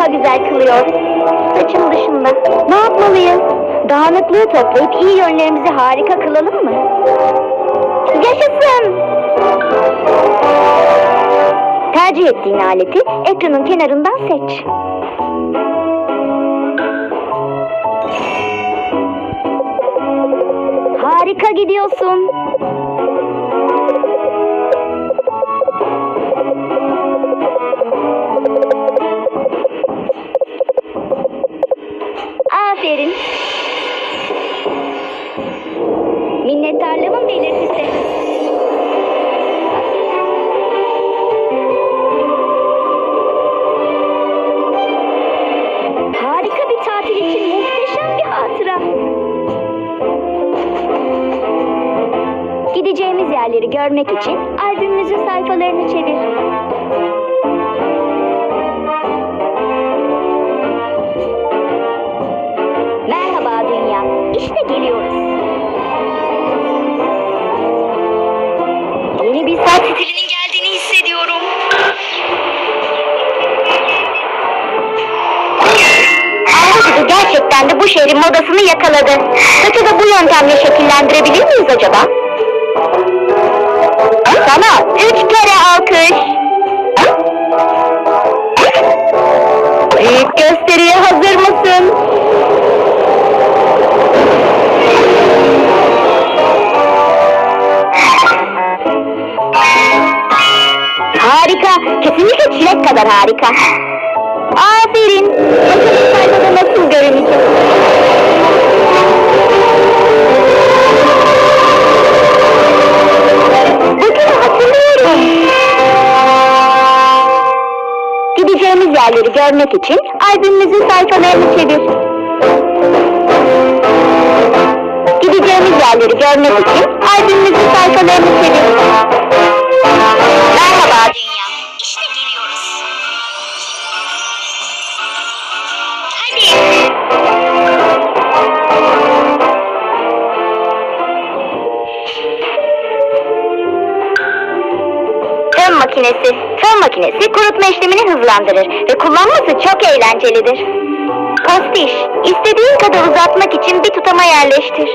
daha güzel kılıyor. Saçım dışında. Ne yapmalıyız? Dağınıklığı toplayıp iyi yönlerimizi harika kılalım mı? Yaşasın! Tercih ettiğin aleti ekranın kenarından seç. Harika gidiyorsun. Aferin. Minnettarlığımın belirtisi. Harika bir tatil için muhteşem bir hatıra. Gideceğimiz yerleri görmek için albümümüzün sayfalarını çevir. İşte geliyoruz. Yeni bir saat stilinin geldiğini hissediyorum. Anlatıcı gerçekten de bu şehrin modasını yakaladı. Saçı da bu yöntemle şekillendirebilir miyiz acaba? Sana üç kere alkış. Büyük gösteriye hazır mısın? Kadar harika. Aferin. Bakalım sayfada nasıl görünecek? Bugün hatırlıyorum. Gideceğimiz yerleri görmek için albümümüzün sayfalarını çevir. Gideceğimiz yerleri görmek için albümümüzün sayfalarını çevir. Makinesi. Fön makinesi kurutma işlemini hızlandırır ve kullanması çok eğlencelidir. Pastiş, istediğin kadar uzatmak için bir tutama yerleştir.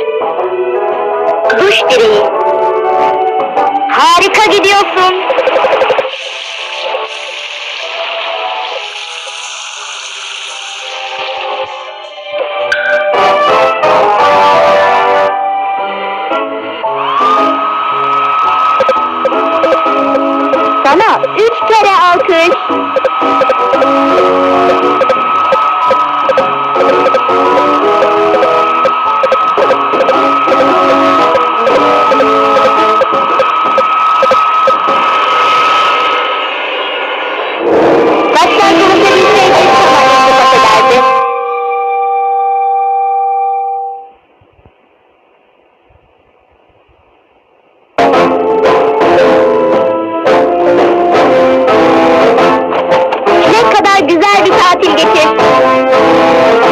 Duş direği. Harika gidiyorsun. Sana üç kere alkış.